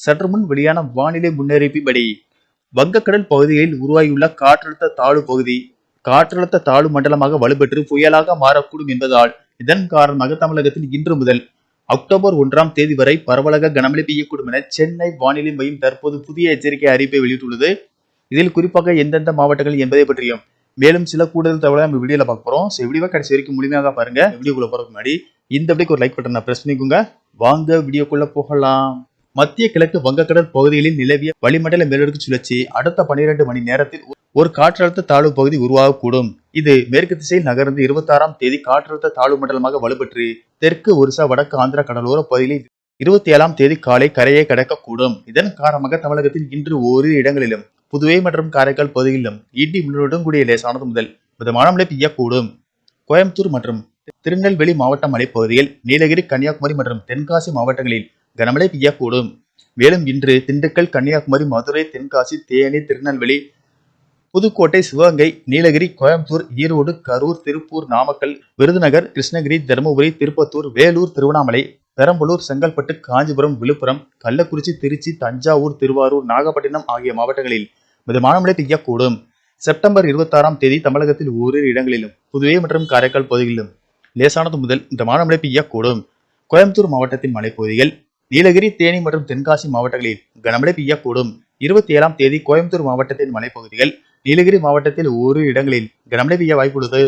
சற்று முன் வெளியான வானிலை முன்னறிவிப்படி வங்கக்கடல் பகுதிகளில் உருவாகியுள்ள காற்றழுத்த தாழ்வு பகுதி காற்றழுத்த தாழ்வு மண்டலமாக வலுப்பெற்று புயலாக மாறக்கூடும் என்பதால் இதன் காரணமாக தமிழகத்தில் இன்று முதல் அக்டோபர் ஒன்றாம் தேதி வரை பரவலாக கனமழை பெய்யக்கூடும் என சென்னை வானிலை மையம் தற்போது புதிய எச்சரிக்கை அறிவிப்பை வெளியிட்டுள்ளது. இதில் குறிப்பாக எந்தெந்த மாவட்டங்கள் என்பதை பற்றியும் மேலும் சில கூடுதல் தகவலை நம்ம வீடியோல பார்க்க போறோம். ஸோ வீடியோ கடைசி வரைக்கும் முழுமையாக பாருங்க. வீடியோக்குள்ள போகிறதுக்கு முன்னாடி இந்த வீடியோக்கு ஒரு லைக் பட்டனை ப்ரெஸ் பண்ணிக்கோங்க. வாங்க வீடியோக்குள்ளே போகலாம். மத்திய கிழக்கு வங்கக்கடல் பகுதிகளில் நிலவிய வளிமண்டல மேலடுக்கு சுழற்சி அடுத்த 12 மணி நேரத்தில் ஒரு காற்றழுத்த தாழ்வு பகுதி உருவாகக்கூடும். இது மேற்கு திசையில் நகர்ந்து இருபத்தி ஆறாம் தேதி காற்றழுத்த தாழ்வு மண்டலமாக வலுப்பெற்று தெற்கு ஒரிசா வடக்கு ஆந்திரா கடலோர பகுதிகளில் இருபத்தி ஏழாம் தேதி காலை கரையை கடக்கக்கூடும். இதன் காரணமாக தமிழகத்தில் இன்று ஓரிரு இடங்களிலும் புதுவை மற்றும் காரைக்கால் பகுதிகளிலும் இடி மின்னலுடன் கூடிய லேசானது முதல் மிதமான மழை பெய்யக்கூடும். கோயம்புத்தூர் மற்றும் திருநெல்வேலி மாவட்ட மலைப்பகுதியில் நீலகிரி கன்னியாகுமரி மற்றும் தென்காசி மாவட்டங்களில் கனமழை பெய்யக்கூடும். மேலும் இன்று திண்டுக்கல் கன்னியாகுமரி மதுரை தென்காசி தேனி திருநெல்வேலி புதுக்கோட்டை சிவகங்கை நீலகிரி கோயம்புத்தூர் ஈரோடு கரூர் திருப்பூர் நாமக்கல் விருதுநகர் கிருஷ்ணகிரி தருமபுரி திருப்பத்தூர் வேலூர் திருவண்ணாமலை பெரம்பலூர் செங்கல்பட்டு காஞ்சிபுரம் விழுப்புரம் கள்ளக்குறிச்சி திருச்சி தஞ்சாவூர் திருவாரூர் நாகப்பட்டினம் ஆகிய மாவட்டங்களில் மிதமான மழை பெய்யக்கூடும். செப்டம்பர் இருபத்தாறாம் தேதி தமிழகத்தில் ஓரிரு இடங்களிலும் புதுவை மற்றும் காரைக்கால் பகுதிகளிலும் லேசானது முதல் மிதமான மழை பெய்யக்கூடும். கோயம்புத்தூர் மாவட்டத்தின் மலைப்பகுதிகள் நீலகிரி தேனி மற்றும் தென்காசி மாவட்டங்களில் கனமழை பெய்யக்கூடும். இருபத்தி ஏழாம் தேதி கோயம்புத்தூர் மாவட்டத்தின் மலைப்பகுதிகள் நீலகிரி மாவட்டத்தில் ஓரிரு இடங்களில் கனமழை பெய்ய வாய்ப்புள்ளது.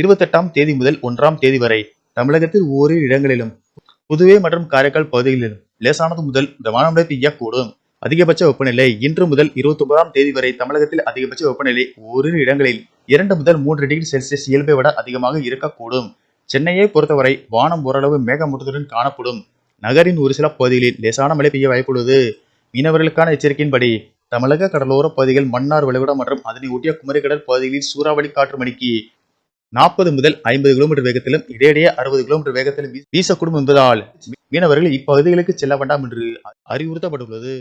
இருபத்தெட்டாம் தேதி முதல் ஒன்றாம் தேதி வரை தமிழகத்தில் ஓரிரு இடங்களிலும் புதுவை மற்றும் காரைக்கால் பகுதிகளிலும் லேசானது முதல் மிதமான மழை பெய்யக்கூடும். அதிகபட்ச வெப்பநிலை இன்று முதல் இருபத்தி ஒன்பதாம் தேதி வரை தமிழகத்தில் அதிகபட்ச வெப்பநிலை ஓரிரு இடங்களில் இரண்டு முதல் மூன்று டிகிரி செல்சியஸ் இயல்பை விட அதிகமாக இருக்கக்கூடும். சென்னையை பொறுத்தவரை வானம் ஓரளவு மேகமூட்டத்துடன் காணப்படும். நகரின் ஒரு சில பகுதிகளில் லேசான மழை பெய்ய வாய்ப்புள்ளது. மீனவர்களுக்கான எச்சரிக்கையின்படி தமிழக கடலோர பகுதிகள் மன்னார் வளைகுடா மற்றும் அதனை ஒட்டிய குமரிக்கடல் பகுதிகளில் சூறாவளி காற்று மணிக்கு நாற்பது முதல் ஐம்பது கிலோமீட்டர் வேகத்திலும் இடையிடையே அறுபது கிலோமீட்டர் வேகத்திலும் வீ- வீசக்கூடும் என்பதால் மீனவர்கள் இப்பகுதிகளுக்கு செல்ல வேண்டாம் என்று அறிவுறுத்தப்பட்டுள்ளது.